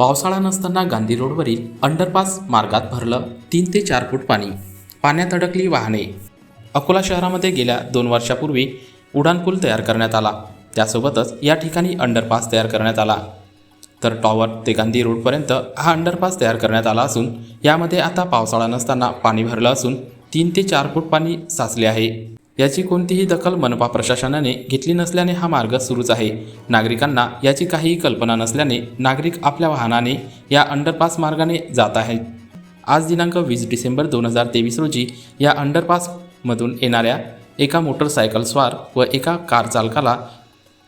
पावसाळा नसताना गांधी रोडवरील अंडरपास मार्गात भरलं तीन ते चार फूट पाणी. पाण्यात अडकली वाहने. अकोला शहरामध्ये गेल्या दोन वर्षापूर्वी उड्डाणपूल तयार करण्यात आला. त्यासोबतच या ठिकाणी अंडरपास तयार करण्यात आला. तर टॉवर ते गांधी रोडपर्यंत हा अंडरपास तयार करण्यात आला असून यामध्ये आता पावसाळा नसताना पाणी भरलं असून तीन ते चार फूट पाणी साचले आहे. याची कोणतीही दखल मनपा प्रशासनाने घेतली नसल्याने हा मार्ग सुरूच आहे. नागरिकांना याची काहीही कल्पना नसल्याने नागरिक आपल्या वाहनाने या अंडरपास मार्गाने जात आहेत. आज दिनांक वीस डिसेंबर दोन हजार तेवीस रोजी या अंडरपासमधून येणाऱ्या एका मोटरसायकलस्वार व एका कार चालकाला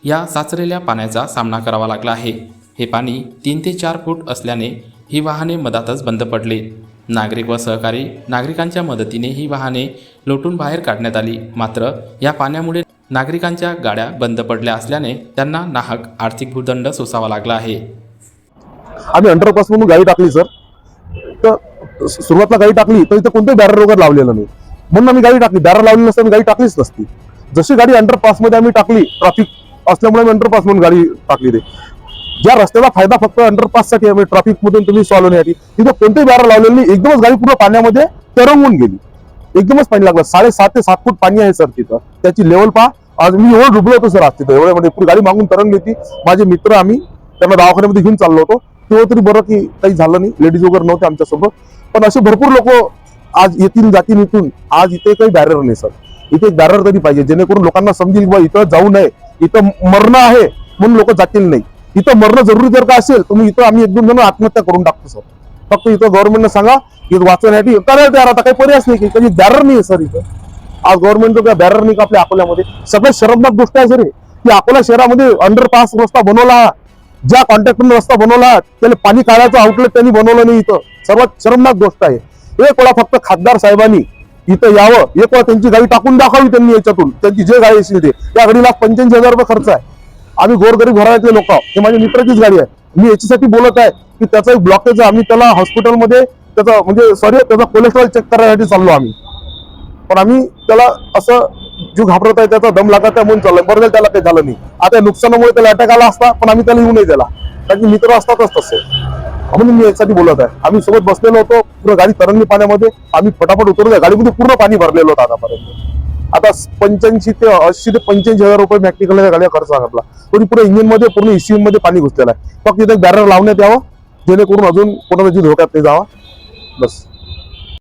या साचलेल्या पाण्याचा सामना करावा लागला आहे. हे पाणी तीन ते चार फूट असल्याने ही वाहने मधातच बंद पडले. नागरिक व सहकारी नागरिकांच्या मदतीने ही वाहने लोटून बाहेर काढण्यात आली. मात्र या पाण्यामुळे नागरिकांच्या गाड्या बंद पडल्या असल्याने त्यांना नाहक आर्थिक भूदंड सोसावा लागला आहे. आम्ही अंडरपास म्हणून गाडी टाकली सर तर सुरुवातला गाडी टाकली तर इथं कोणतं बॅरर वगैरे लावलेलं नाही. म्हणून आम्ही गाडी टाकली. बॅरर लावली नसतं गाडी टाकलीच नसती. जशी गाडी अंडरपासमध्ये आम्ही टाकली ट्रॅफिक असल्यामुळे आम्ही अंडरपास म्हणून गाडी टाकली ते. ज्या रस्त्याचा फायदा फक्त अंडरपाससाठी आहे म्हणजे ट्रॅफिक मधून तुम्ही सॉल्व्ह होण्यासाठी. तिथं कोणतेही बॅरर लावलेली नाही. एकदमच गाडी पूर्ण पाण्यामध्ये तरंगून गेली. एकदमच पाणी लागलं. साडेसात ते सात फूट पाणी आहे सर तिथं. त्याची लेवल पहा. आज मी एवढं डुबलो होतो सर आज तिथं. एवढ्यामध्ये म्हणजे गाडी मागून तरंगली होती. माझे मित्र आम्ही त्यांना दवाखान्यामध्ये घेऊन चाललो होतो. तेव्हा तरी बरं की काही झालं नाही. लेडीज वगैरे नव्हते आमच्यासोबत. पण असे भरपूर लोक आज येतील जातील इथून. आज इथे काही बॅरर नाही सर. इथे एक बॅरर तरी पाहिजे. जेणेकरून लोकांना समजेल बा इथं जाऊ नये. इथं मरणं आहे म्हणून लोक जातील नाही. इथं मरणं जरुरी जर का असेल तर मग इथं आम्ही एक दोन जण आत्महत्या करून टाकतो सर. फक्त इथं गव्हर्नमेंटनं सांगा इथं वाचवण्यासाठी करायला तयार आता काही पर्यायच नाही की कधी बॅरर नाही सर इथं. आज गव्हर्नमेंटचं काय बॅरर नाही का आपल्या अकोल्यामध्ये? सगळ्यात शरमनाक गोष्ट आहे सर की अकोला शहरामध्ये अंडरपास रस्ता बनवला ज्या कॉन्ट्रॅक्टरने रस्ता बनवला त्याला पाणी काढायचं आउटलेट त्यांनी बनवलं नाही इथं. सर्वात शरमनाक गोष्ट आहे. एक वेळा फक्त खासदार साहेबांनी इथं यावं एक वेळा त्यांची गाडी टाकून दाखवावी त्यांनी याच्यातून. त्यांची जे गाडी असेल ते. त्या गाडीला पंच्याऐंशी हजार रुपये खर्च आहे. आम्ही गोरगरीब घरातले लोक हे माझ्या मित्राचीच गाडी आहे. मी याच्यासाठी बोलत आहे की त्याचा एक ब्लॉकेज आहे. आम्ही त्याला हॉस्पिटलमध्ये त्याचा म्हणजे सॉरी त्याचा कोलेस्ट्रॉल चेक करण्यासाठी चाललो आम्ही. पण आम्ही त्याला असं जीव घाबरत आहे त्याचा दम लागत आहे म्हणून चाललं बरं झालं त्याला काही झालं नाही. आता नुकसानामुळे त्याला अटॅक आला असता पण आम्ही त्याला येऊ नाही त्याला कारण की मित्र असतातच तसे. म्हणून मी यासाठी बोलत आहे. आम्ही सोबत बसलेलो होतो पूर्ण गाडी तरंगली पाण्यामध्ये. आम्ही फटाफट उतरलो गाडीमध्ये पूर्ण पाणी भरलेलं होतं आतापर्यंत. आता पंच्याऐंशी ते ऐंशी ते पंच्याऐंशी हजार रुपये मॅक्टिकल गाड्या खर्च सांगितला तरी पुढे इंजिनमध्ये पूर्ण ECU मध्ये पाणी घुसलेलं आहे. फक्त इथे बॅरर लावण्यात यावं जेणेकरून अजून कोणाचा जीव धोक्यात नाही जावा. बस.